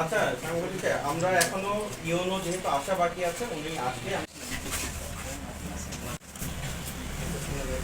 আচ্ছা আমরা এখনও ইওনো যেহেতু আসা বাকি আছে উনি আসলে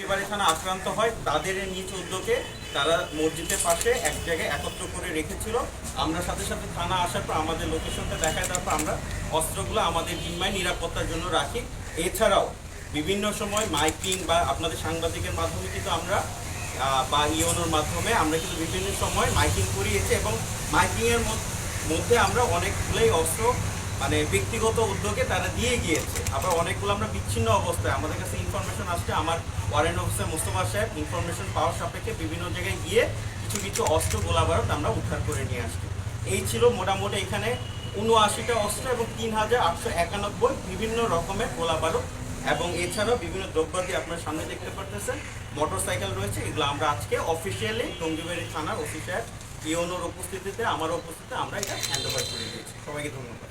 থানা আক্রান্ত হয়, তাদের নিজ উদ্যোগে তারা মসজিদের পাশে এক জায়গায় একত্র করে রেখেছিল। আমরা সাথে সাথে থানা আসার পর আমাদের লোকেশনটা দেখায়, তারপর আমরা অস্ত্রগুলো আমাদের জিম্মায় নিরাপত্তার জন্য রাখি। এছাড়াও বিভিন্ন সময় মাইকিং বা আপনাদের সাংবাদিকের মাধ্যমে কিন্তু আমরা বা ইওনোর মাধ্যমে আমরা কিন্তু বিভিন্ন সময় মাইকিং করিয়েছি এবং মাইকিংয়ের মধ্যে আমরা অনেকগুলোই অস্ত্র মানে ব্যক্তিগত উদ্যোগে তারা দিয়ে গিয়েছে। আবার অনেকগুলো আমরা বিচ্ছিন্ন অবস্থায়, আমাদের কাছে ইনফরমেশন আসছে, আমার ওয়ারেন্ট অফিসার মোস্তফা সাহেব ইনফরমেশন পাওয়ার সাপেক্ষে বিভিন্ন জায়গায় গিয়ে কিছু কিছু অস্ত্র গোলা বারুদ আমরা উদ্ধার করে নিয়ে আসছি। এই ছিল মোটামুটি এখানে উনআশিটা অস্ত্র এবং তিন হাজার আটশো একানব্বই বিভিন্ন রকমের গোলা বারুদ এবং এছাড়াও বিভিন্ন দ্রব্যাদি আপনার সামনে দেখতে পারতেছেন। মোটর সাইকেল রয়েছে, এগুলো আমরা আজকে অফিসিয়ালি টঙ্গিবাড়ি থানার অফিসার ইওনোর উপস্থিতিতে আমার উপস্থিতিতে আমরা এটা হ্যান্ড ওভার করে দিয়েছি। সবাইকে ধন্যবাদ।